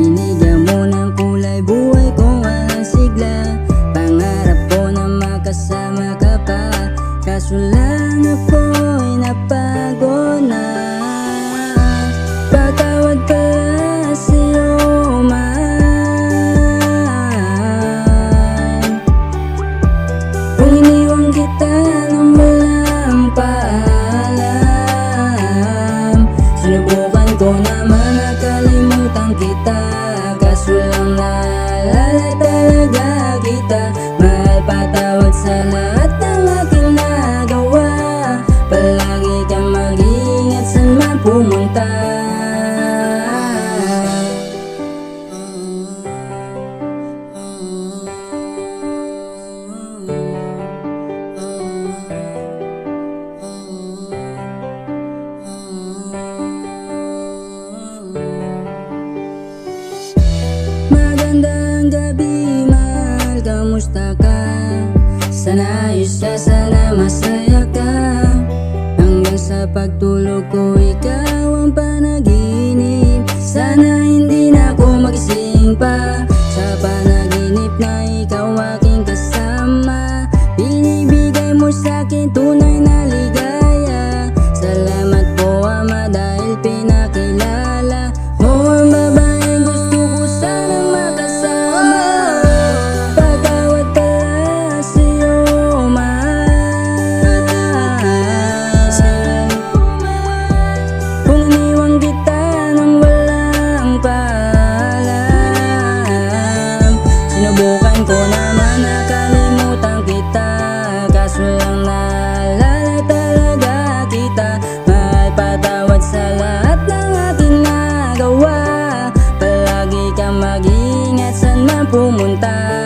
Binigyan mo ng kulay buhay kong walang sigla. Pangarap ko na makasama ka pa. Kaso lang ako'y napagod na. Patawad pala sa'yo man Kung iniwang kita ng walang paalam. Sinubukan ko naman bata. Sa pagtulog ko ikaw ang panaginip. Sana hindi na ako magising pa. Sa panaginip na ikaw aking kasama. Binibigay mo sa akin tunay na Alam ko naman na kita Kaso lang naalala talaga kita. Mahal patawad sa lahat ng aking nagawa. Palagi kang mag-ingat saan man pumunta.